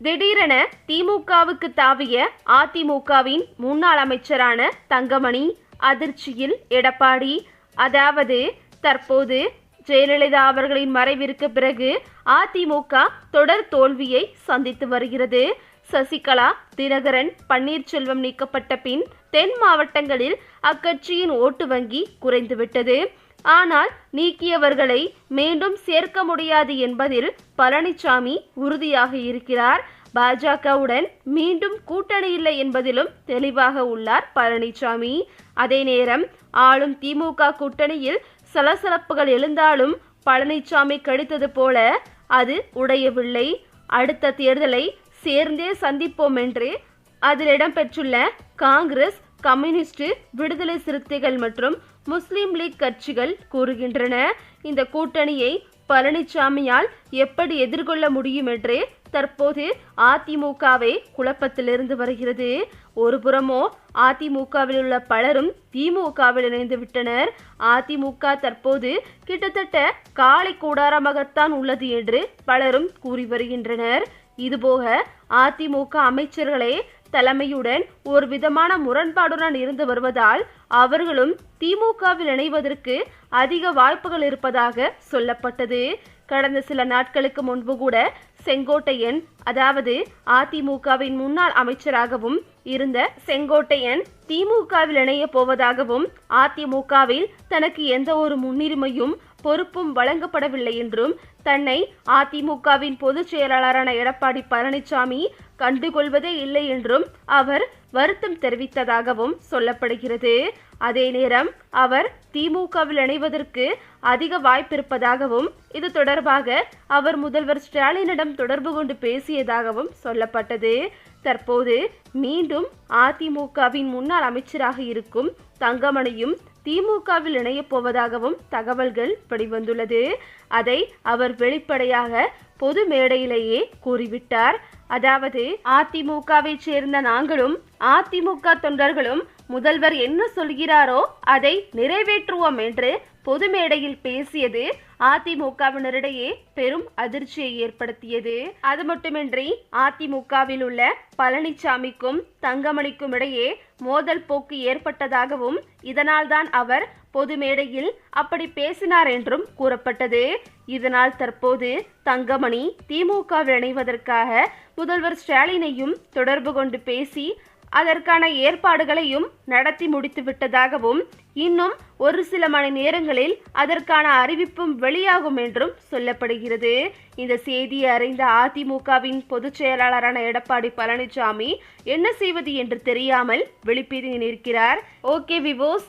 திடீரென திமுகவுக்கு தாவிய அதிமுகவின் முன்னாள் அமைச்சரான தங்கமணி அதிர்ச்சியில் எடப்பாடி. அதாவது தற்போது ஜெயலலிதா அவர்களின் மறைவிற்கு பிறகு அதிமுக தொடர் தோல்வியை சந்தித்து வருகிறது. சசிகலா தினகரன் பன்னீர்செல்வம் நீக்கப்பட்ட பின் தென் மாவட்டங்களில் அக்கட்சியின் ஓட்டு வங்கி குறைந்துவிட்டது. ஆனால் நீக்கியவர்களை மீண்டும் சேர்க்க முடியாது என்பதில் பழனிசாமி உறுதியாக இருக்கிறார். பாஜகவுடன் மீண்டும் கூட்டணி இல்லை என்பதிலும் தெளிவாக உள்ளார் பழனிசாமி அதே நேரம் ஆளும் திமுக கூட்டணியில் சலசலப்புகள் எழுந்தாலும் பழனிசாமி கடித்தது போல அது உடையவில்லை. அடுத்த தேர்தலை சேர்ந்தே சந்திப்போம் என்று அதில் இடம்பெற்றுள்ள காங்கிரஸ் கம்யூனிஸ்ட் விடுதலை சிறுத்தைகள் மற்றும் முஸ்லீம் லீக் கட்சிகள் கூறுகின்றன. இந்த கூட்டணியை பழனிசாமியால் எப்படி எதிர்கொள்ள முடியும் என்று தற்போது அதிமுகவே குழப்பத்திலிருந்து வருகிறது. ஒருபுறமோ அதிமுகவில் உள்ள பலரும் திமுகவில் இணைந்து விட்டனர். அதிமுக தற்போது கிட்டத்தட்ட காலை கூடாரமாகத்தான் உள்ளது என்று பலரும் கூறி வருகின்றனர். இதுபோக அதிமுக அமைச்சர்களே தலைமையுடன் ஒரு விதமான முரண்பாடுடன் இருந்து வருவதால் அவர்களும் திமுகவில் இணைவதற்கு அதிக வாய்ப்புகள் இருப்பதாக சொல்லப்பட்டது. கடந்த சில நாட்களுக்கு முன்பு கூட செங்கோட்டையன் அதாவது அதிமுகவின் முன்னாள் அமைச்சராகவும் இருந்த செங்கோட்டையன் திமுகவில் இணைய போவதாகவும் அதிமுகவில் தனக்கு எந்த ஒரு முன்னுரிமையும் பொறுப்பும் வழங்கப்படவில்லை என்றும் தன்னை அதிமுகவின் பொதுச் செயலாளரான எடப்பாடி பழனிசாமி கண்டுகொள்வதே இல்லை என்றும் அவர் வருத்தம் தெரிவித்ததாகவும் சொல்லப்படுகிறது. அதே நேரம் அவர் திமுகவில் இணைவதற்கு அதிக வாய்ப்பிருப்பதாகவும் இது தொடர்பாக அவர் முதல்வர் ஸ்டாலினிடம் தொடர்பு கொண்டு பேசியதாகவும் சொல்லப்பட்டது. தற்போது மீண்டும் அதிமுகவின் முன்னாள் அமைச்சராக இருக்கும் தங்கமணியும் திமுகவில் இணையப் போவதாகவும் தகவல்கள் வெளிவந்துள்ளது. அதை அவர் வெளிப்படையாக பொது மேடையிலேயே கூறிவிட்டார். அதாவது அதிமுகவை சேர்ந்த நாங்களும் அதிமுக தொண்டர்களும் முதல்வர் என்ன சொல்கிறாரோ அதை நிறைவேற்றுவோம் என்று பொது மேடையில் பேசியது அதிமுகவினரிடையே பெரும் அதிர்ச்சியை ஏற்படுத்தியது. அது மட்டுமின்றி அதிமுகவில் உள்ள பழனிசாமிக்கும் தங்கமணிக்கும் இடையே மோதல் போக்கு ஏற்பட்டதாகவும் இதனால்தான் அவர் பொது மேடையில் அப்படி பேசினார் என்றும் கூறப்பட்டது. இதனால் தற்போது தங்கமணி திமுகவில் இணைவதற்காக முதல்வர் ஸ்டாலினையும் தொடர்பு கொண்டு பேசி அதற்கான ஏற்பாடுகளையும் நடத்தி முடித்து விட்டதாகவும் இன்னும் ஒரு சில மணி நேரங்களில் அதற்கான அறிவிப்பும் வெளியாகும் என்றும் சொல்லப்படுகிறது. இந்த செய்தியை அறிந்த அதிமுகவின் பொதுச் செயலாளரான எடப்பாடி பழனிசாமி என்ன செய்வது என்று தெரியாமல் விழிப்பீதி நிற்கிறார். ஓகே விவோஸ்